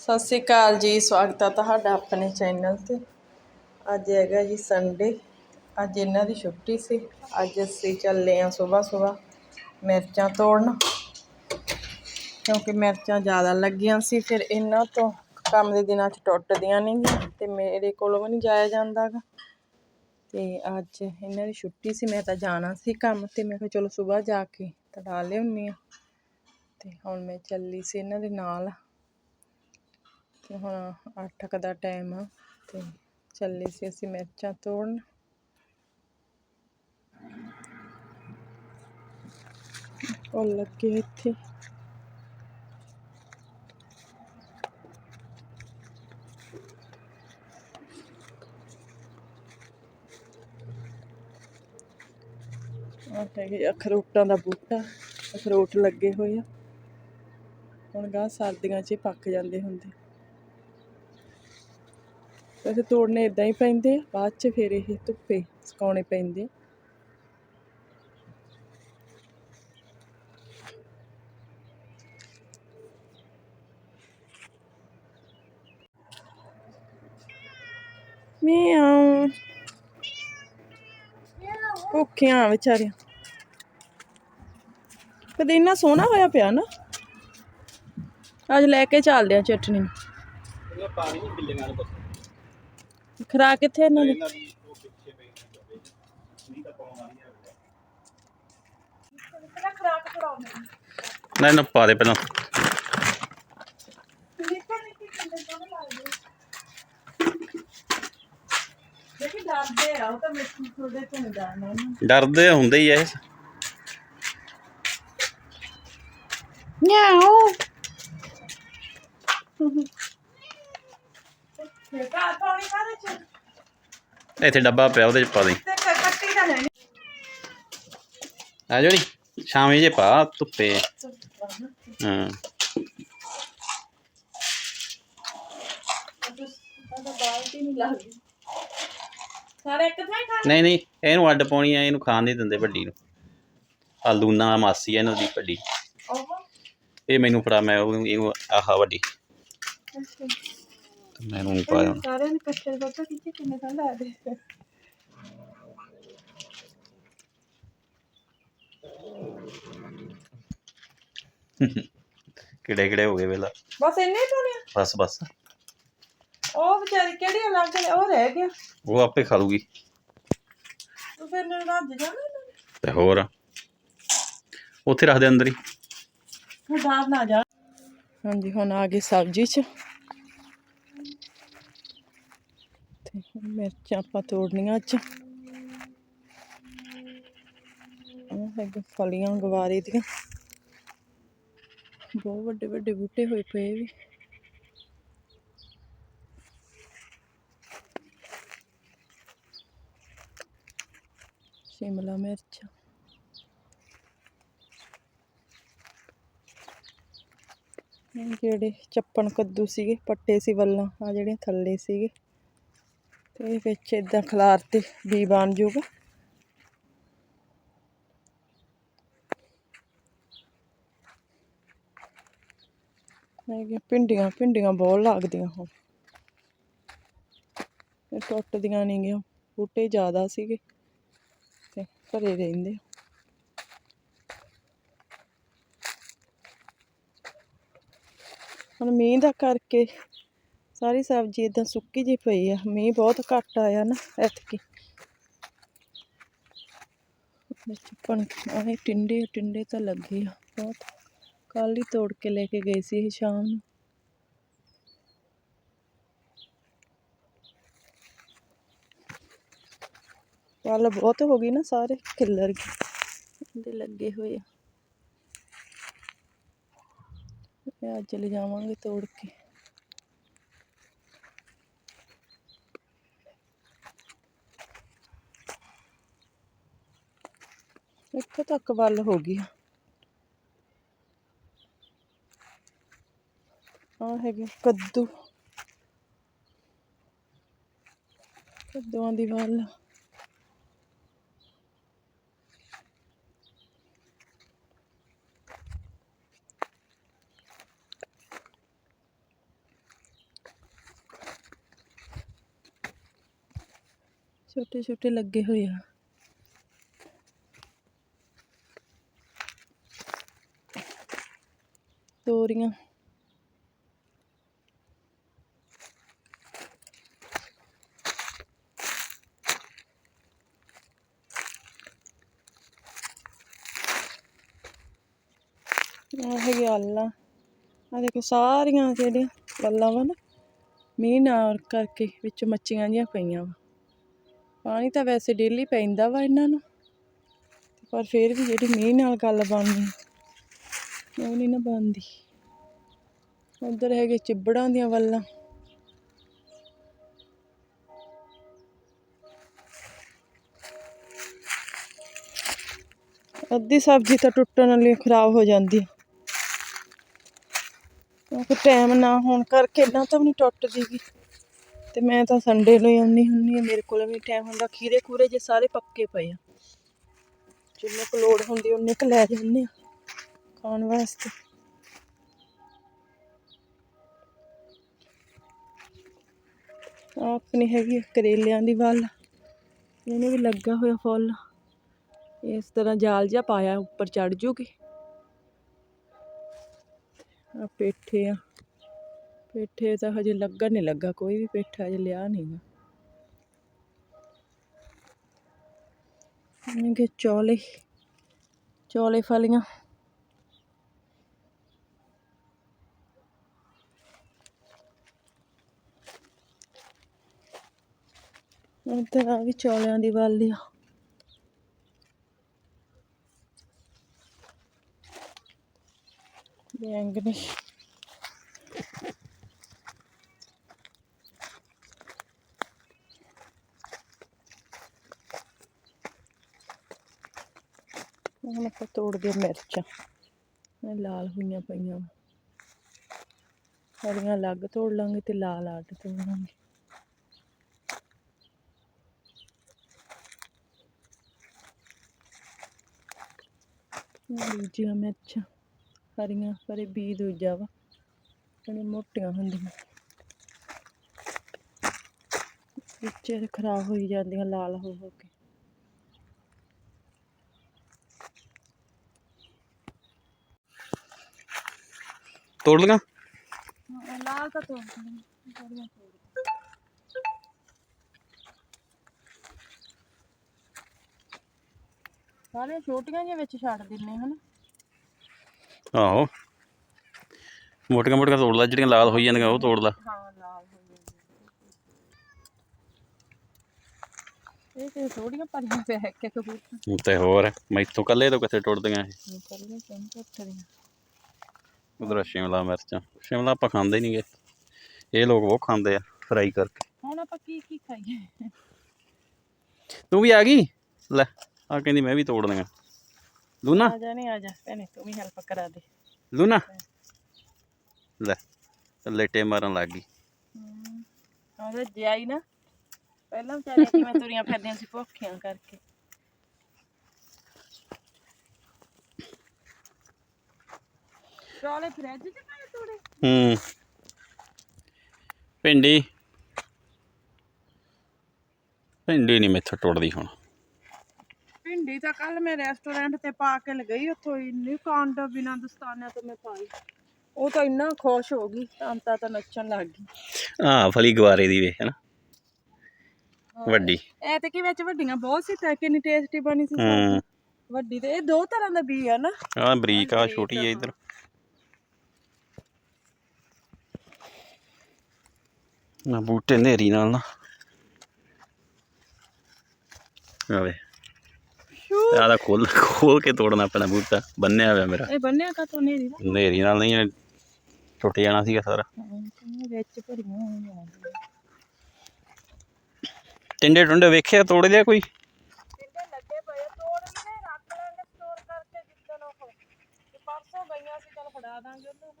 ਸਤਿ ਸ਼੍ਰੀ ਅਕਾਲ ਜੀ, ਸਵਾਗਤ ਹੈ ਤੁਹਾਡਾ ਆਪਣੇ ਚੈਨਲ ਤੇ। ਅੱਜ ਹੈਗਾ ਜੀ ਸੰਡੇ ਅੱਜ ਇਹਨਾਂ ਦੀ ਛੁੱਟੀ ਸੀ। ਅੱਜ ਅਸੀਂ ਚੱਲੇ ਆਂ ਸਵੇਰ ਸਵੇਰ ਮਿਰਚਾਂ ਤੋੜਨ। ਕਿਉਂਕਿ ਮਿਰਚਾਂ ਜ਼ਿਆਦਾ ਲੱਗੀਆਂ ਸੀ, ਫਿਰ ਇਹਨਾਂ ਤੋਂ ਕੰਮ ਦੇ ਦਿਨਾਂ 'ਚ ਟੁੱਟਦੀਆਂ ਨਹੀਂ ਤੇ ਮੇਰੇ ਕੋਲੋਂ ਵੀ ਨਹੀਂ ਜਾਇਆ ਜਾਂਦਾ ਗਾ ਤੇ ਅੱਜ ਇਹਨਾਂ ਦੀ ਛੁੱਟੀ ਸੀ, ਮੈਂ ਤਾਂ ਜਾਣਾ ਸੀ ਕੰਮ ਤੇ ਮੈਂ ਕਿਹਾ ਚਲੋ ਸਵੇਰ ਜਾ ਕੇ ਤੜਾ ਲਿਆਉਂਦੀ ਆ ਤੇ ਹੁਣ ਮੈਂ ਚੱਲੀ ਸੀ ਇਹਨਾਂ ਦੇ ਨਾਲ। ਤੇ ਹੁਣ ਅੱਠ ਕੁ ਦਾ ਟਾਈਮ ਆ ਤੇ ਚੱਲੇ ਸੀ ਅਸੀਂ ਮਿਰਚਾਂ ਤੋੜਨ। ਉਹ ਲੱਗੇ ਇੱਥੇ। ਆਹ ਅਖਰੋਟਾਂ ਦਾ ਬੂਟਾ, ਅਖਰੋਟ ਲੱਗੇ ਹੋਏ ਆ। ਹੁਣ ਗਾਂ ਸਰਦੀਆਂ 'ਚ ਹੀ ਪੱਕ ਜਾਂਦੇ ਹੁੰਦੇ। ਵੈਸੇ ਤੋੜਨੇ ਇਦਾਂ ਹੀ ਪੈਂਦੇ ਆ, ਬਾਅਦ 'ਚ ਫਿਰ ਇਹ ਧੁੱਪੇ ਸੁਕਾਉਣੇ ਪੈਂਦੇ ਆ। ਮਿਆਉ। ਭੁੱਖੀਆਂ ਵਿਚਾਰੀਆਂ। ਕਦੇ ਇੰਨਾ ਸੋਹਣਾ ਹੋਇਆ ਪਿਆ ਨਾ। ਅੱਜ ਲੈ ਕੇ ਚੱਲਦੇ ਆ ਚਟਨੀ। ਇਹ ਪਾਣੀ ਨਹੀਂ ਬਿੱਲੀਆਂ ਨੂੰ ਖਰਾ ਕਿੱਥੇ ਇਹਨਾਂ ਦੀ? ਨਹੀਂ ਨਾ ਪਾ ਦੇ ਪਹਿਲਾਂ। ਦੇਖੀ ਡਰਦੇ ਆ ਉਹ ਤਾਂ ਮਿੱਠੂ ਥੋੜੇ ਤੋਂ ਨਹੀਂ ਡਰਨਾ ਉਹਨਾਂ ਡਰਦੇ ਹੁੰਦੇ ਹੀ ਐ ਇਹ। ਨਿਆਓ। ਪਾਣੀ ਚ? ਇੱਥੇ ਡੱਬਾ ਪਿਆ ਉਹਦੇ ਚ ਪਾ ਦੇ। ਤੇ ਕ- ਕੱਟੀ ਤਾਂ ਆ ਜੋੜੀ ਜੇ ਪਾ ਧੁੱਪੇ। ਹਾਂ। ਤਾਂ ਬਾਲਟੀ ਨਹੀਂ ਲੱਗਦੀ ਸਾਰੇ ਇੱਕ ਥਾਂ ਹੀ ਖਾ ਨਹੀਂ ਨਹੀਂ ਇਹਨੂੰ ਅੱਡ ਪਾਉਣੀ ਆ ਇਹਨੂੰ ਖਾਣ ਨਹੀਂ ਦਿੰਦੇ ਵੱਡੀ ਨੂੰ। ਆ ਲੂਨਾ ਮਾਸੀ ਆ ਇਹਨਾਂ ਦੀ ਵੱਡੀ। ਉਹ? ਇਹ ਮੈਨੂੰ ਫੜਾ ਮੈਂ ਇਹਨੂੰ ਆਹ ਵੱਡੀ। ਤੇ ਮੈਂ ਇਹਨੂੰ ਪਾਇਆ। ਸਾਰਿਆਂ ਨੇ ਕੱਟੇ ਪਤਾ ਕਿੱਥੇ ਕਿੰਨੇ ਤਾਂ ਲਾ ਦੇ ਕਿਹੜੇ ਕਿਹੜੇ ਹੋ ਗਏ ਵੇਲਾ? ਬਸ ਇੰਨੇ ਹੀ ਪਾਉਣੇ ਆ? ਬਸ ਬਸ। ਉਹ ਵਿਚਾਰੀ ਕਿਹੜੀ ਅਲੱਗ ਨੇ ਉਹ ਰਹਿ ਗਿਆ। ਉਹ ਆਪੇ ਖਾ ਲੂਗੀ। ਤੂੰ ਫਿਰ ਮੈਨੂੰ ਰੱਜ ਜਾਣਾ ਨੇ। ਤੇ ਹੋਰ? ਉੱਥੇ ਰੱਖ ਦੇ ਅੰਦਰ ਹੀ। ਬਾਹਰ ਨਾ ਜਾ। ਹਾਂਜੀ ਹੁਣ ਆ ਗਈ ਸਬਜ਼ੀ ਚ ਤੇ ਹੁਣ ਮਿਰਚਾਂ ਆਪਾਂ ਤੋੜਨੀਆਂ ਅੱਜ। ਉਹ ਹੈਗੇ ਫਲੀਆਂ ਗਵਾਰੇ ਦੀਆਂ। ਬਹੁਤ ਵੱਡੇ ਵੱਡੇ ਬੂਟੇ ਹੋਏ ਪਏ ਵੀ। ਸ਼ਿਮਲਾ ਮਿਰਚ। ਜਿਹੜੇ ਚੱਪਣ ਕੱਦੂ ਸੀਗੇ, ਪੱਟੇ ਸੀ ਵੱਲਾਂ ਆ ਜਿਹੜੇ ਥੱਲੇ ਸੀਗੇ। ਤੇ ਵਿੱਚ ਇਦਾਂ ਖਲਾਰ ਤੇ ਬੀ ਬਣ ਜੂਗਾ ਇਹ ਪਿੰਡੀਆਂ ਪਿੰਡੀਆਂ ਬਹੁਤ ਲੱਗਦੀਆਂ ਹੁਣ। ਇਹ ਟੁੱਟਦੀਆਂ ਨਹੀਂ ਗੀਆਂ ਬੂਟੇ ਜ਼ਿਆਦਾ ਸੀਗੇ ਤੇ ਭਰੇ ਰਹਿੰਦੇ ਹੁਣ ਮੀਂਹ ਦਾ ਕਰਕੇ ਸਾਰੀ ਸਬਜ਼ੀ ਇਦਾਂ ਸੁੱਕੀ ਜਿਹੀ ਪਈ ਆ, ਮੀਂਹ ਬਹੁਤ ਘੱਟ ਆਇਆ ਨਾ ਐਤਕੀ। ਵਿੱਚ ਪਣ ਆਏ ਟਿੰਡੇ ਟਿੰਡੇ ਤਾਂ ਲੱਗੇ ਆ ਬਹੁਤ। ਕੱਲ ਹੀ ਤੋੜ ਕੇ ਲੈ ਕੇ ਗਏ ਸੀ ਇਹ ਸ਼ਾਮ ਨੂੰ। ਕੱਲ ਬਹੁਤ ਹੋ ਗਈ ਨਾ ਸਾਰੇ ਖਿੱਲਰ ਗਏ ਦੇ ਲੱਗੇ ਹੋਏ ਆ। ਇਹ ਅੱਜ ਲੈ ਜਾਵਾਂਗੇ ਤੋੜ ਕੇ। ਇੱਥੋਂ ਤੱਕ ਵੱਲ ਹੋ ਗਈ ਆ ਹੈਗੇ ਕੱਦੂ ਕੱਦੂਆਂ ਦੀ ਵੱਲ छोटे छोटे लगे हुए हैं ਤੋਰੀਆਂ ਇਹ ਹੈਗੀ ਆਲਾਂ। ਆ ਦੇਖੋ ਸਾਰੀਆਂ ਜਿਹੜੀਆਂ ਵੱਲਾਂ ਵਾ ਨਾ, ਮੀਂਹ ਨਾਲ ਕਰਕੇ ਵਿੱਚ ਮੱਚੀਆਂ ਜੀਆਂ ਪਈਆਂ ਵਾ। ਪਾਣੀ ਤਾਂ ਵੈਸੇ ਡੇਲੀ ਪੈਂਦਾ ਵਾ ਇਹਨਾਂ ਨੂੰ, ਪਰ ਫਿਰ ਵੀ ਜਿਹੜੀ ਮੀਂਹ ਨਾਲ ਗੱਲ ਬਣਦੀ। ਉਹ ਨਹੀਂ ਨਾ ਬਣਦੀ। ਉਧਰ ਹੈਗੇ ਚਿੱਬੜਾਂ ਦੀਆਂ ਵੱਲਾਂ। ਅੱਧੀ ਸਬਜ਼ੀ ਤਾਂ ਟੁੱਟਣ ਵਾਲੀ ਖਰਾਬ ਹੋ ਜਾਂਦੀ ਕਿਉਂਕਿ ਟਾਈਮ ਨਾ ਹੋਣ ਕਰਕੇ ਨਾ ਤਾਂ ਵੀ ਨਹੀਂ ਟੁੱਟਦੀ ਤੇ ਮੈਂ ਤਾਂ ਸੰਡੇ ਨੂੰ ਹੀ ਆਉਂਦੀ ਹੁੰਦੀ ਹਾਂ। ਮੇਰੇ ਕੋਲ ਵੀ ਟਾਈਮ ਹੁੰਦਾ। ਖੀਰੇ ਖੂਰੇ ਜੇ ਸਾਰੇ ਪੱਕੇ ਪਏ ਆ। ਜਿੰਨੇ ਕੁ ਲੋੜ ਹੁੰਦੀ ਉਹਨੇ ਕੁ ਲੈ ਜਾਂਦੇ ਆ। ਖਾਣ ਵਾਸਤੇ। ਆਹ ਆਪਣੀ ਹੈਗੀ ਆ ਕਰੇਲਿਆਂ ਦੀ ਵੱਲ। ਇਹਨੂੰ ਵੀ ਲੱਗਾ ਹੋਇਆ ਫੁੱਲ। ਇਸ ਤਰ੍ਹਾਂ ਜਾਲ ਜਿਹਾ ਪਾਇਆ, ਉੱਪਰ ਚੜ ਜੂਗੀ। ਆ ਪੇਠੇ ਆ। ਪੇਠੇ ਤਾਂ ਹਜੇ ਲੱਗਾ ਨਹੀਂ ਲੱਗਾ, ਕੋਈ ਵੀ ਪੇਠਾ ਹਜੇ ਲਿਆ ਨਹੀਂਗਾ ਇਹਨੇ ਚੌਲੇ ਚੌਲੇ ਫਲੀਆਂ। ਉੱਧਰ ਆ ਵੀ ਚੌਲਿਆਂ ਦੀ ਵਾਲੀ ਆ ਬੈਂਗਣੀ ਹੁਣ ਆਪਾਂ ਤੋੜਦੇ ਮਿਰਚਾਂ। ਲਾਲ ਹੋਈਆਂ ਪਈਆਂ। ਵਾਂ। ਹਰੀਆਂ ਅਲੱਗ ਤੋੜ ਲਾਂਗੇ ਤੇ ਲਾਲ ਅੱਡ ਤੋੜ ਲਾਂਗੇ। ਦੂਜੀਆਂ ਮਿਰਚਾਂ ਹਰੀਆਂ ਪਰ ਇਹ ਬੀ ਦੂਜਾ ਵਾ ਬੜੀਆਂ ਮੋਟੀਆਂ ਹੁੰਦੀਆਂ। ਵਿੱਚ ਖਰਾਬ ਹੋਈ ਜਾਂਦੀਆਂ ਲਾਲ ਹੋ ਹੋ ਕੇ। ਤੋੜ ਲਗਾ ਲਾਲ ਤਾਂ ਤੋੜ ਸਾਰੇ ਛੋਟੀਆਂ ਜਿਹੀਆਂ ਵਿੱਚ ਛੱਡ ਦਿੰਨੇ ਹਨ? ਆਹੋ। ਮੋਟੀਆਂ ਮੋਟੀਆਂ ਤੋੜ ਲੈ ਜਿਹੜੀਆਂ ਲਾਲ ਹੋਈ ਜਾਂਦੀਆਂ ਉਹ ਤੋੜ ਲੈ। ਹਾਂ ਲਾਲ ਹੋ ਇਹ ਤੇ ਥੋੜੀਆਂ ਪਰੀਆਂ ਪੈ ਕੇ ਕਬੂਤਰ। ਤੇ ਹੋਰ ਮੈਥੋਂ ਕੱਲੇ ਤੋਂ ਕਿੱਥੇ ਟੁੱਟਦੀਆਂ ਇਹ? ਉਧਰ ਸ਼ਿਮਲਾ ਮਿਰਚਾਂ। ਸ਼ਿਮਲਾ ਆਪਾਂ ਖਾਂਦੇ ਨਹੀਂਗੇ ਇਹ ਲੋਕ ਉਹ ਖਾਂਦੇ ਆ ਫਰਾਈ ਕਰਕੇ। ਹੁਣ ਆਪਾਂ ਕੀ ਕੀ ਖਾਈਏ? ਤੂੰ ਵੀ ਆ ਗਈ? ਲੈ। ਆ ਕਹਿੰਦੀ ਮੈਂ ਵੀ ਤੋੜ ਦਿਆਂ ਲੂਨਾ? ਆ ਜਾ ਨਹੀਂ ਆ ਜਾ। ਭੈਣੇ ਤੂੰ ਵੀ ਹੈਲਪ ਕਰਾ ਦੇ। ਲੂਨਾ? ਲੈ ਲੇਟੇ ਮਾਰਨ ਲੱਗ ਗਈ। ਉਹਦੇ ਜਿਆਈ ਨਾ। ਪਹਿਲਾਂ ਵਿਚਾਰੀਆਂ ਕਿਵੇਂ ਤੁਰੀਆਂ ਫਿਰਦੀਆਂ ਸੀ ਭੁੱਖੀਆਂ ਕਰਕੇ। ਚੌਲੇ ਫਰਿੱਜ 'ਚ ਪਏ ਤੋੜੇ? ਹੂੰ। ਭਿੰਡੀ? ਭਿੰਡੀ ਨਹੀਂ ਮੈਥੋਂ ਟੁੱਟਦੀ ਹੁਣ। ਭਿੰਡੀ ਤਾਂ ਕੱਲ ਮੈਂ ਰੈਸਟੋਰੈਂਟ ਤੇ ਪਾ ਕੇ ਲਗਈ ਉੱਥੋਂ ਇੰਨੀ ਕਾਂਡ ਬਿਨਾਂ ਦਸਤਾਨਿਆਂ ਤੋਂ ਮੈਂ ਪਾਈ। ਉਹ ਤਾਂ ਇੰਨਾ ਖੁਸ਼ ਹੋ ਗਈ ਤਾਂ ਤਾਂ ਨੱਚਣ ਲੱਗ ਗਈ। ਆ ਫਲੀ ਗਵਾਰੇ ਦੀ ਵੇ ਹੈਨਾ? ਵੱਡੀ। ਐ ਤੇ ਕੀ ਵਿੱਚ ਵੱਡੀਆਂ ਬਹੁਤ ਸੀ ਤਾਂ ਕਿੰਨੀ ਟੇਸਟੀ ਬਣੀ ਸੀ ਹੂੰ। ਵੱਡੀ ਤੇ ਇਹ ਦੋ ਤਰ੍ਹਾਂ ਦਾ ਬੀ ਆ ਨਾ। ਆ ਬਰੀਕ ਆ ਛੋਟੀ ਆ ਇਧਰ। ਨਾ ਬੂਟੇ ਨੇਰੀ ਨਾਲ ਨਾ। ਆਵੇ ਆ ਦਾ ਖੋਲ ਖੋਲ ਕੇ ਤੋੜਨਾ ਪੈਣਾ ਬੂਟਾ। ਬੰਨਿਆ ਹੋਇਆ ਮੇਰਾ। ਇਹ ਬੰਨਿਆ ਕਾ ਤੋਂ ਨੇਰੀ ਦਾ? ਨੇਰੀ ਨਾਲ ਨਹੀਂ ਇਹ ਟੁੱਟ ਜਾਣਾ ਸੀਗਾ ਸਾਰਾ। ਵਿੱਚ ਭਰੀਆਂ ਹੋਈਆਂ ਟਿੰਡੇ ਟੁੰਡੇ ਵੇਖਿਆ ਤੋੜ ਲਿਆ ਕੋਈ? ਕਿੰਨੇ ਲੱਗੇ ਪਏ ਆ, ਤੋੜ ਲਈਏ ਰੱਖ ਲਾਂਗੇ ਸਟੋਰ ਕਰਕੇ ਜਿੱਦਣ ਉਹ। ਤੇ ਪਰਸੋਂ ਗਈਆਂ ਸੀ ਚਲ ਫੜਾ ਦਾਂਗੇ ਉਹਨੂੰ।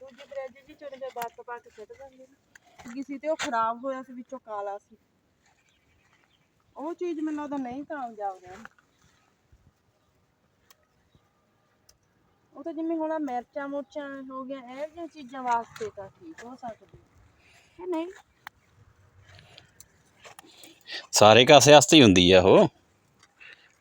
ਦੂਜੀ ਬ੍ਰੈਡ ਜੀ ਚੁਣ ਕੇ ਬਾਤ ਪਾ ਕੇ ਸੁੱਟ ਦਾਂਗੇ ਨਾ ਕਿਸੇ ਤੇ ਉਹ ਖਰਾਬ ਹੋਇਆ ਸੀ ਵਿੱਚੋਂ ਕਾਲਾ ਸੀ। ਉਹ ਚੀਜ਼ ਮੈਨੂੰ ਲੱਗਦਾ ਨਹੀਂ ਕਾਮਯਾਬ ਰਹਿਣੀ ਉਹ ਤਾਂ ਜਿਵੇਂ ਹੁਣ ਮਿਰਚਾਂ ਮੁਰਚਾਂ ਹੋ ਗਿਆ ਇਹ ਜਿਹੀਆਂ ਚੀਜ਼ਾਂ ਵਾਸਤੇ ਤਾਂ ਠੀਕ ਹੋ ਸਕਦੀ ਕਿ ਨਹੀਂ? ਸਾਰੇ ਕਾਸੇ ਵਾਸਤੇ ਹੀ ਹੁੰਦੀ ਆ ਉਹ।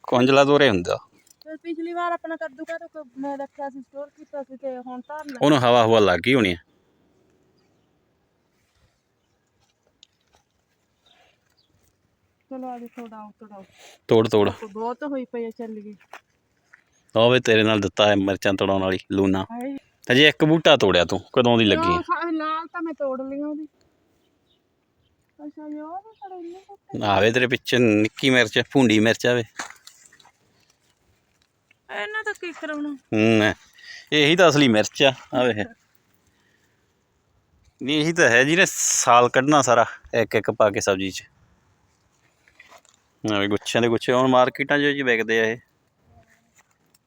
ਕੁੰਜਲਾ ਦੋਰੇ ਹੁੰਦਾ। ਤੇ ਪਿਛਲੀ ਵਾਰ ਆਪਣਾ ਕੱਦੂ ਕਾ ਤਾਂ ਮੈਂ ਰੱਖਿਆ ਸੀ ਸਟੋਰ ਕੀਤਾ ਸੀ ਤੇ ਹੁਣ ਤਾਂ ਉਹਨੂੰ ਹਵਾ ਹਵਾ ਲੱਗ ਗਈ ਹੋਣੀ ਆ। ਚਲੋ ਤੋੜ ਤੋੜ। ਬਹੁਤ ਹੋਈ ਪਈ ਆ ਚੱਲ ਗਈ। ਹੋਵੇ ਤੇਰੇ ਨਾਲ ਦਿੱਤਾ ਹੈ ਮਿਰਚਾਂ ਤੋੜਾਉਣ ਵਾਲੀ ਲੂਨਾ ਹਾਏ। ਅਜੇ ਇੱਕ ਬੂਟਾ ਤੋੜਿਆ ਤੂੰ ਕਦੋਂ ਦੀ ਲੱਗੀ? ਆ? ਉਹ ਸਾ- ਲਾਲ ਤਾਂ ਮੈਂ ਤੋੜ ਲਈਆਂ ਉਹਦੀ। ਅੱਛਾ ਜੀ ਉਹ ਵੀ ਖੜੇ ਨੇ ਕੁੱਤੇ। ਆਵੇ ਤੇਰੇ ਪਿੱਛੇ ਨਿੱਕੀ ਮਿਰਚ ਭੁੰਡੀ ਮਿਰਚ ਆਵੇ ਇਹਨਾਂ ਦਾ ਕੀ ਕਰਾਉਣਾ? ਹੂੰ ਇਹੀ ਤਾਂ ਅਸਲੀ ਮਿਰਚ ਆ ਆਵੇ ਨਹੀਂ ਇਹੀ ਤਾਂ ਹੈ ਜਿਹਨੇ ਸਾਲ ਕੱਢਣਾ ਸਾਰਾ ਇੱਕ ਇੱਕ ਪਾ ਕੇ ਸਬਜ਼ੀ 'ਚ। ਆਵੇ ਗੁੱਛਿਆਂ ਦੇ ਗੁੱਛੇ ਹੁਣ ਮਾਰਕੀਟਾਂ 'ਚ ਜੀ ਵਿਕਦੇ ਆ ਇਹ।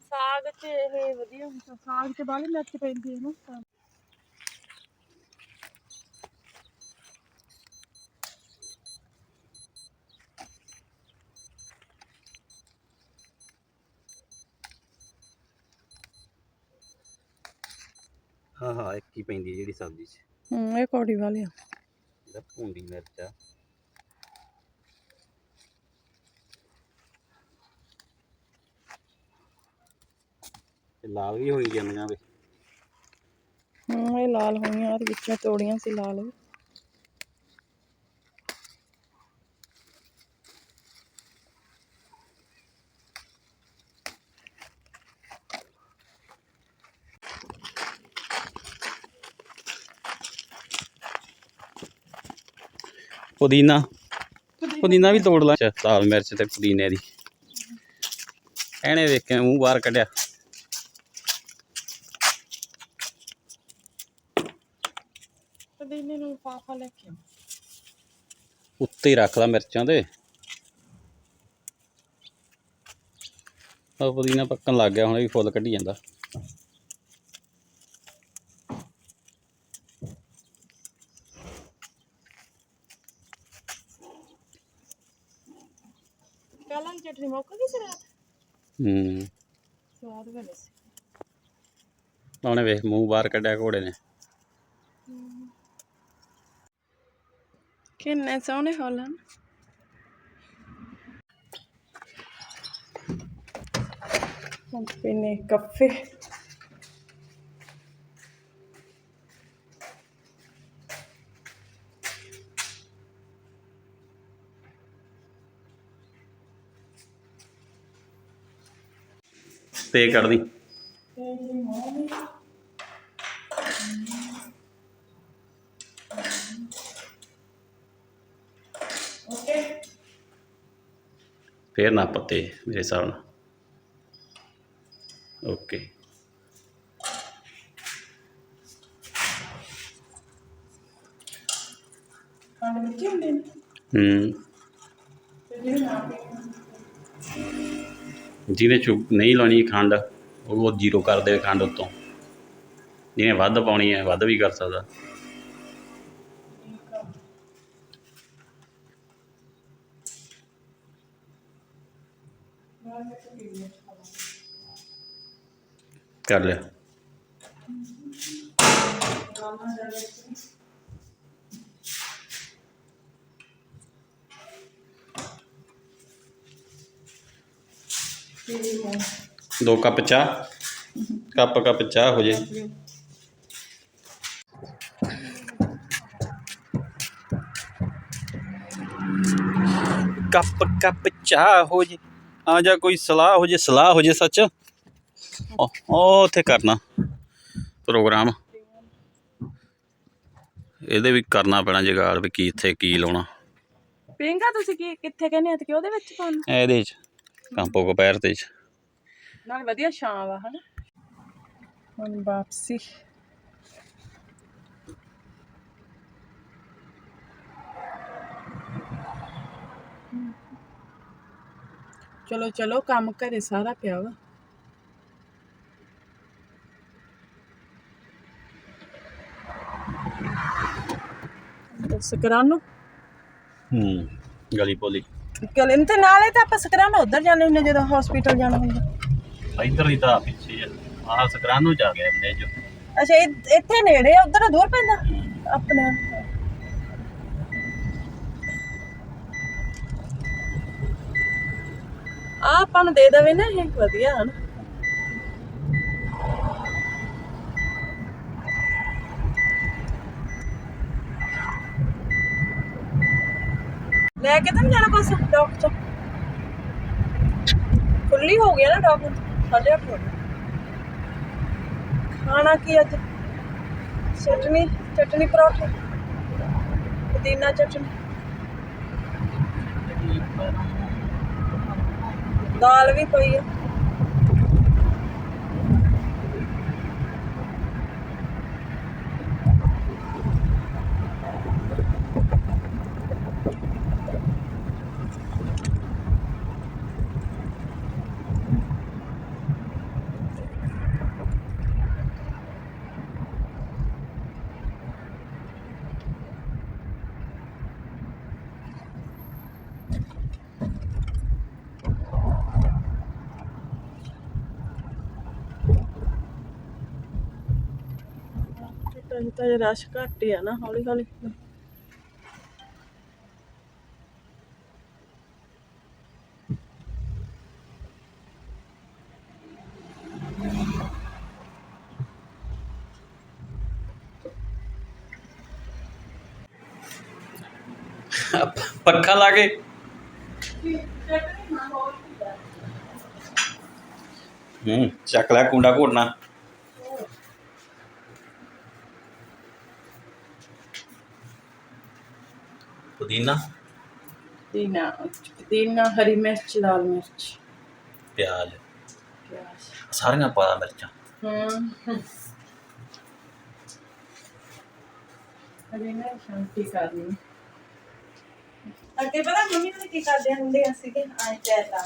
ਸਾਗ 'ਚ ਇਹ ਵਧੀਆ ਹੁੰਦਾ ਸਾਗ 'ਚ ਬਾਹਲੀ ਮਿਰਚ ਪੈਂਦੀ ਹੈ ਨਾ। ਹਾਂ ਹਾਂ ਇੱਕ ਹੀ ਪੈਂਦੀ ਜਿਹੜੀ ਸਬਜ਼ੀ 'ਚ। ਹੂੰ ਇਹ ਕੌੜੀ ਵਾਲੀ ਆ। ਇਹਦਾ ਭੁੰਡੀ ਮਿਰਚ ਆ। ਤੇ ਲਾਲ ਵੀ ਹੋਈ ਜਾਂਦੀਆਂ ਵੇ। ਹੂੰ ਇਹ ਲਾਲ ਹੋਈਆਂ ਉਹਦੇ ਵਿੱਚੋਂ ਤੋੜੀਆਂ ਸੀ ਲਾਲ। ਪੁਦੀਨਾ। ਪੁਦੀਨਾ। ਵੀ ਤੋੜ ਲਾ। ਲਾਲ ਮਿਰਚ ਤੇ ਪੁਦੀਨੇ ਦੀ। ਇਹਨੇ ਵੇਖ ਕੇ ਮੂੰਹ ਬਾਹਰ ਕੱਢਿਆ। ਪੁਦੀਨੇ ਨੂੰ ਪਾਪਾ ਲੈ ਕੇ ਉੱਤੇ ਰੱਖ ਲਾ ਮਿਰਚਾਂ ਤੇ ਉਹ ਪੁਦੀਨਾ ਪੱਕਣ ਲੱਗ ਗਿਆ ਹੁਣ ਇਹ ਵੀ ਫੁੱਲ ਕੱਢੀ ਜਾਂਦਾ। ਪਹਿਲਾਂ ਦੀ ਚਟਨੀ ਮੁੱਕ ਗਈ ਸੀ ਰਾਤ? ਹੂੰ। ਸਵਾਦ ਬਣੇ ਸੀ। ਉਹਨੇ ਵੇਖ ਮੂੰਹ ਬਾਹਰ ਕੱਢਿਆ ਘੋੜੇ ਨੇ। ਕਿੰਨੇ ਸੋਹਣੇ ਫੁੱਲ ਹਨ ਹੁਣ ਪੀਨੇ ਕਾਫੇ ਤੇ ਕੱਢਦੀ ਓਕੇ ਫੇਰ ਨਾ ਪੱਤੇ ਮੇਰੇ ਹਿਸਾਬ ਨਾਲ। ਓਕੇ। ਖੰਡ ਮਿੱਠੀ ਹੁੰਦੀ ਹੂੰ। ਜਿਹਨੇ ਨਹੀਂ ਲਾਉਣੀ ਖੰਡ ਉਹ ਜ਼ੀਰੋ ਕਰ ਦੇਵੇ ਖੰਡ ਉੱਤੋਂ। ਜਿਹਨੇ ਵੱਧ ਪਾਉਣੀ ਹੈ ਵੱਧ ਵੀ ਕਰ ਸਕਦਾ। ਕਰ ਲਿਆ ਦੋ ਕੱਪ ਚਾਹ। ਕੱਪ ਕੱਪ ਚਾਹ ਹੋ ਜੇ। ਕੱਪ ਕੱਪ ਚਾਹ ਹੋ ਜੇ। ਆ ਜਾ ਕੋਈ ਸਲਾਹ ਹੋ ਜੇ, ਸਲਾਹ ਹੋ ਜੇ ਸੱਚ। ਉਹ ਉਹ ਉੱਥੇ ਕਰਨਾ ਪ੍ਰੋਗਰਾਮ। ਇਹਦੇ ਵੀ ਕਰਨਾ ਪੈਣਾ ਜਗਾੜ ਵੀ ਕੀ ਇੱਥੇ ਕੀ ਲਾਉਣਾ। ਪਿੰਗਾ ਤੁਸੀਂ ਕੀ ਕਿੱਥੇ ਕਹਿੰਦੇ ਆ ਤੇ ਕਿ ਉਹਦੇ ਵਿੱਚ ਪਾਉਣਾ? ਇਹਦੇ ਚ ਕੰਪੋ ਕਪੈਰ ਤੇ ਚ। ਨਾਲ ਵਧੀਆ ਛਾਂ ਵਾ ਹਨਾ? ਹੁਣ ਵਾਪਸੀ। ਚਲੋ ਚਲੋ ਕੰਮ ਘਰੇ ਸਾਰਾ ਪਿਆ ਵਾ। ਸਕਰਾਨੋ। ਹੂੰ ਗਲੀ ਪੋਲੀ ਗਲੀ ਤੇ ਨਾਲੇ ਤਾਂ ਆਪਾਂ ਸਕਰਾਨੋ ਉਧਰ ਜਾਂਦੇ ਹੁੰਨੇ ਜਦੋਂ ਹਸਪੀਟਲ ਜਾਣਾ ਹੁੰਦਾ ਇੱਧਰ ਹੀ ਤਾਂ ਪਿੱਛੇ ਆਹ ਸਕਰਾਨੋ ਜਾ ਗਿਆ ਨੇ ਜੋ। ਅੱਛਾ ਇੱਥੇ ਨੇੜੇ ਆ ਉਧਰ ਦੂਰ ਪੈਂਦਾ ਆਪਣੇ ਆਪਾਂ। ਨੂੰ ਦੇ ਦੇਵੇ ਨਾ ਇਹ ਵਧੀਆ ਹਨ ਲੈ ਕੇ ਤਾਂ ਨੀ ਜਾਣਾ ਕੁਛ ਡਾਕਟਰ ਖੁੱਲੀ ਹੋ ਗਿਆ ਨਾ ਡਾਕਟਰ ਸਾਡੇ ਅੱਠ ਹੋ ਗਏ। ਖਾਣਾ ਕੀ ਅੱਜ? ਚਟਨੀ ਚਟਨੀ ਪਰੌਠੇ। ਪੁਦੀਨਾ ਚਟਨੀ। ਦਾਲ ਵੀ ਪਈ ਆ। ਤਾਂ ਤਾਂ ਇਹ ਰਸ਼ ਘੱਟ ਹੀ ਆ ਨਾ ਹੌਲੀ ਹੌਲੀ। ਪੱਖਾ ਲਾ ਕੇ। ਹੂੰ ਚੱਕ ਲੈ ਕੁੰਡਾ ਘੋੜਨਾ ਪੁਦੀਨਾ ਪੁਦੀਨਾ ਪੁਦੀਨਾ ਹਰੀ ਮਿਰਚ ਲਾਲ ਮਿਰਚ ਪਿਆਜ਼ ਪਿਆਜ਼ ਸਾਰੀਆਂ ਪਾ ਮਿਰਚਾਂ ਹੂੰ ਅਰੇ ਮੈਂ ਸ਼ਾਂਤੀ ਕਰਨੀ ਅੱਗੇ ਪਤਾ ਮੰਮੀ ਨੇ ਕੀ ਕਰਦੇ ਹੁੰਦੇ ਆ ਸੀਗੇ ਆਏ ਪੈਰ ਲਾ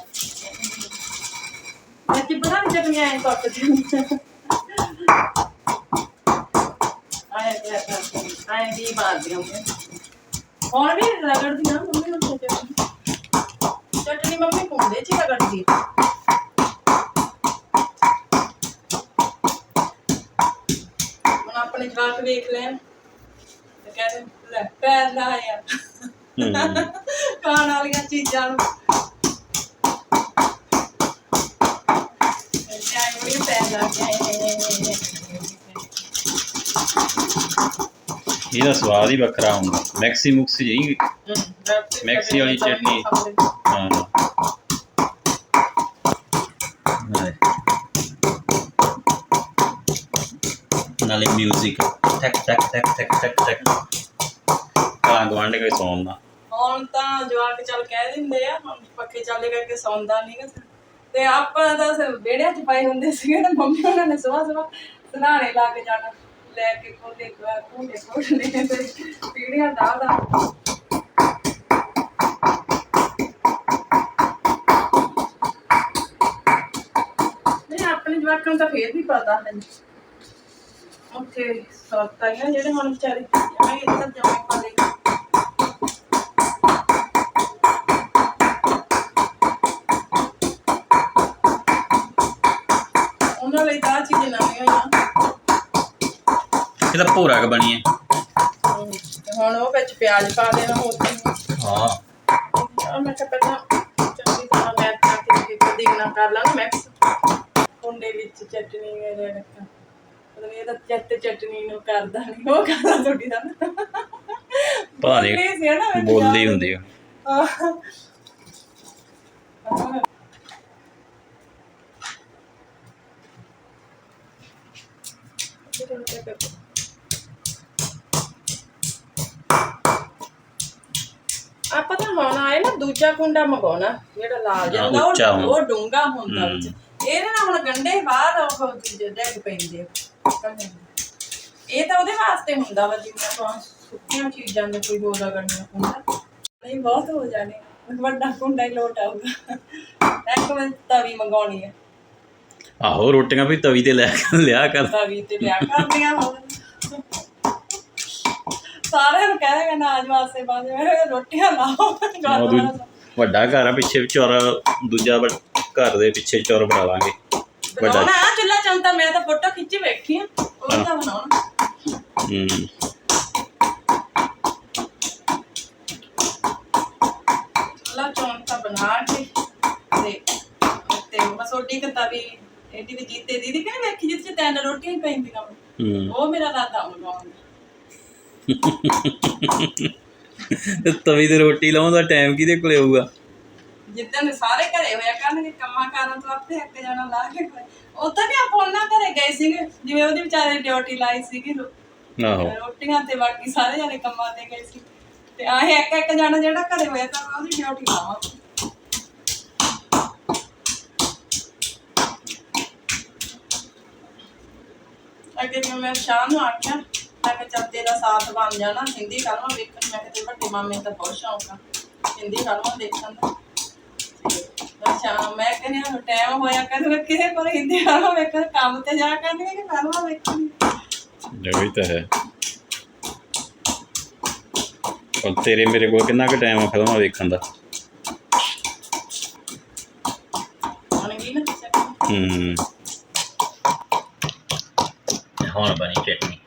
ਅੱਗੇ ਪਤਾ ਨਹੀਂ ਜਦ ਮੈਂ ਆਏ ਕੱਟ ਦਿੰਦੀ ਆਏ ਪੈਰ ਲਾ ਆਏ ਦੀ ਮਾਰਦੀ ਹੁੰਦੇ ਹੁਣ ਵੀ ਰਗੜਦੀ ਨਾ ਮੰਮੀ ਨੂੰ ਚਟਨੀ ਚਟਨੀ ਮੰਮੀ ਕੁੰਡੇ ਚ ਰਗੜਦੀ ਆ। ਹੁਣ ਆਪਣੇ ਜਵਾਕ ਵੇਖ ਲੈਣ। ਤੇ ਕਹਿੰਦੇ ਲੈ ਪੈਰ ਲਾਇਆ। ਖਾਣ ਵਾਲੀਆਂ ਚੀਜ਼ਾਂ ਨੂੰ। ਇਹਦਾ ਸਵਾਦ ਹੀ ਵੱਖਰਾ ਹੁੰਦਾ। ਮੈਕਸੀ ਮੁਕਸ ਜੀ ਮੈਕਸੀ ਵਾਲੀ ਚਟਨੀ। ਹਾਂ। ਨਾਲੇ। ਮਿਊਜ਼ਿਕ ਟਕ ਟਕ ਟਕ ਟਕ ਟਕ ਟਕ ਕਾਂ ਗਵਾਂਡੇ ਕੋਈ ਸੌਣ ਹੁਣ ਤਾਂ ਜਵਾਕ ਚੱਲ ਕਹਿ ਦਿੰਦੇ ਆ, ਹੁਣ ਪੱਖੇ ਚਾਲੇ ਕਰਕੇ ਸੌਂਦਾ ਨਹੀਂਗਾ ਤੇ ਆਪਾਂ ਤਾਂ ਵਿਹੜਿਆਂ 'ਚ ਪਾਏ ਹੁੰਦੇ ਸੀਗੇ ਤੇ ਮੰਮੀ ਉਹਨਾਂ ਨੇ ਸਵੇਰ ਸਵੇਰ ਸਰਾਣੇ ਲਾ ਕੇ ਜਾਣਾ। ਲੈ ਕੇ ਕੋਲੇ ਕੋਲੇ ਕੋਲੇ ਤੇ ਪੀੜੀਆਂ ਦਾ ਦਾ ਆਪਣੇ ਜਵਾਕਾਂ ਨੂੰ ਤਾਂ ਫੇਰ ਵੀ ਪਤਾ ਹੈ। ਉੱਥੇ ਸੌਤਾ ਜਿਹੜੇ ਹੁਣ ਵਿਚਾਰੇ ਐਵੇਂ ਇੱਧਰ ਜਮੇ ਪਾਲੇ ਉਹਨਾਂ ਲਈ ਤਾਂ ਆਹ ਨਵੀਆਂ ਆ। ਇਹ ਤਾਂ ਭੋਰਾ ਕ ਬਣੀ ਹੈ ਤੇ ਹੁਣ ਉਹ ਵਿੱਚ ਪਿਆਜ਼ ਪਾ ਦੇਣਾ ਹੋਰ ਹਾਂ। ਮੈਂ ਕਿਹਾ ਪਹਿਲਾਂ ਚੰਗੀ ਤਰ੍ਹਾਂ ਮੈਚ ਕਰਕੇ ਪੁਦੀਨਾ ਕਰ ਲਾਂਗਾ ਮਿਕਸ। ਕੁੰਡੇ ਵਿੱਚ ਚਟਨੀ ਵਗੈਰਾ ਰੱਖਾਂ। ਮਤਲਬ ਇਹ ਤਾਂ ਚੱਟ ਚਟਨੀ ਨੂੰ ਕਰਦਾ ਨਹੀਂ ਉਹ ਕਰਦਾ ਤੁਹਾਡੀ ਦਾ ਭਾਰੇ ਬੋਲਦੀ ਸੀ ਨਾ ਵਿੱਚ ਬੋਲਦੀ ਹੁੰਦੀ ਆ। ਆਹ। ਆਪਾਂ ਤਾਂ ਹੁਣ ਆਏ ਨਾ ਦੂਜਾ ਕੁੰਡਾ ਮੰਗਾਉਣਾ ਜਿਹੜਾ ਲਾਲ ਜਿਹਾ ਹਾਂ, ਹੁੰਦਾ ਉੱਚਾ ਉਹ- ਹੁੰਦਾ। ਉਹ ਡੂੰਗਾ ਹੁੰਦਾ। ਵਿੱਚ। ਇਹਦੇ ਨਾਲ ਹੁਣ ਗੰਡੇ ਬਾਹਰ ਉਹ ਦੂਜੇ ਡੈਗ ਪੈਂਦੇ ਆ। ਇਹ ਤਾਂ ਉਹਦੇ ਵਾਸਤੇ ਹੁੰਦਾ ਵਾ ਜਿਵੇਂ ਆਪਾਂ ਸੁੱਕੀਆਂ ਚੀਜ਼ਾਂ ਦੇ ਕੋਈ ਹੋਰ ਰਗੜਨਾ ਹੁੰਦਾ। ਨਹੀਂ ਬਹੁਤ ਹੋ ਜਾਣੇ ਵੱਡਾ ਕੁੰਡਾ ਹੀ ਲੋਟ ਆਊਗਾ। ਇੱਕ ਮਿੰਟ ਤਵੀ ਮੰਗਾਉਣੀ ਹੈ ਆਹੋ ਰੋਟੀਆਂ ਵੀ ਤਵੀ ਤੇ ਲੈ ਕੇ ਲਿਆ ਕਰ। ਤਵੀ ਤੇ ਲਿਆ ਕਰਦੀਆਂ ਹੁਣ ਸਾਰਿਆਂ ਨੂੰ ਕਹਿ ਦੇਗਾ ਨਾਜ ਵਾਸਤੇ ਬਾਅਦ ਵਿੱਚ ਰੋਟੀਆਂ ਲਾਓ ਉਹ ਦੂ-। ਵੱਡਾ ਘਰ ਆ ਪਿੱਛੇ ਚੌਰਾ ਦੂਜਾ ਵੱਡ- ਘਰ ਦੇ ਪਿੱਛੇ ਚੌਰ ਬਣਾ ਲਾਂਗੇ। ਵੱਡਾ ਬਣਾਉਣਾ ਆ ਚੁੱਲ੍ਹਾ ਚੌਂਤਾ ਮੈਂ ਤਾਂ ਫੋਟੋ ਖਿੱਚੀ ਵੇਖੀ ਆ ਉਹ ਤਾਂ ਬਣਾਉਣਾ ਹੂੰ। ਚੁੱਲ੍ਹਾ ਚੌਂਤਾ ਬਣਾ ਕੇ ਤੇ ਤੇ ਦੀਦੀ ਕਹਿੰਦੇ ਵੇਖੀ ਜਿੱਥੇ ਤਿੰਨ ਰੋਟੀਆਂ ਹੀ ਪੈਂਦੀਆਂ ਵਾਂ। ਹੂੰ। ਉਹ ਮੇਰਾ ਦਾਦਾ ਮੰਗਾਉਂਦਾ ਤੇ ਤਵੀ ਤੇ ਰੋਟੀ ਲਾਉਣ ਦਾ ਟਾਈਮ ਕਿਹਦੇ ਕੋਲੇ ਹੋਊਗਾ? ਜਿੱਦਣ ਸਾਰੇ ਘਰੇ ਹੋਇਆ ਕਰਨਗੇ ਕੰਮਾਂ ਕਾਰਾਂ ਤੋਂ ਆਪੇ ਇੱਕ ਜਣਾ ਲਾ ਕੇ ਉਦੋਂ ਵੀ ਆਪਾਂ ਉਹਨਾਂ ਘਰੇ ਗਏ ਸੀਗੇ ਜਿਵੇਂ ਉਹਦੀ ਵਿਚਾਰੇ ਡਿਊਟੀ ਲਾਈ ਸੀਗੀ। ਆਹੋ। ਰੋਟੀਆਂ ਤੇ ਬਾਕੀ ਸਾਰੇ ਜਣੇ ਕੰਮਾਂ ਤੇ ਗਏ ਸੀ। ਤੇ ਆਹ ਇੱਕ ਇੱਕ ਜਣਾ ਜਿਹੜਾ ਘਰੇ ਹੋਇਆ ਤਾਂ ਉਹਦੀ ਡਿਊਟੀ ਲਾਵਾਂ। ਅੱਗੇ ਜਿਵੇਂ ਮੈਂ ਸ਼ਾਮ ਨੂੰ ਆਖਿਆ ਮੈਂ ਕਿਹਾ ਚੱਲ ਤੇਰਾ ਸਾਥ ਬਣ ਜਾਣਾ ਹਿੰਦੀ ਫਿਲਮਾਂ ਵੇਖਣ ਮੈਂ ਕਿਤੇ ਵੱਡੇ ਮਾਮੇ ਦਾ ਬਹੁਤ ਸ਼ੌਂਕ ਆ। ਹਿੰਦੀ ਫਿਲਮਾਂ ਦੇਖਣ ਦਾ। ਅੱਛਾ ਮੈਂ ਕਹਿੰਦੀ ਟਾਈਮ ਹੋਇਆ ਕਰੂਗਾ ਕਿਹਦੇ ਕੋਲ ਹਿੰਦੀ ਫਿਲਮਾਂ ਵੇਖਣ ਕੰਮ ਤੇ ਜਾ ਕਰਨਗੇ ਕਿ ਫਿਲਮਾਂ ਵੇਖਣ। ਇਹ ਤਾਂ ਹੈ। ਹੁਣ ਤੇਰੇ ਮੇਰੇ ਕੋਲ ਕਿੰਨਾ ਕੁ ਟਾਈਮ ਆ ਫਿਲਮਾਂ ਵੇਖਣ ਦਾ? ਹੂੰ। ਹੁਣ ਬਣੀ ਚਟਨੀ।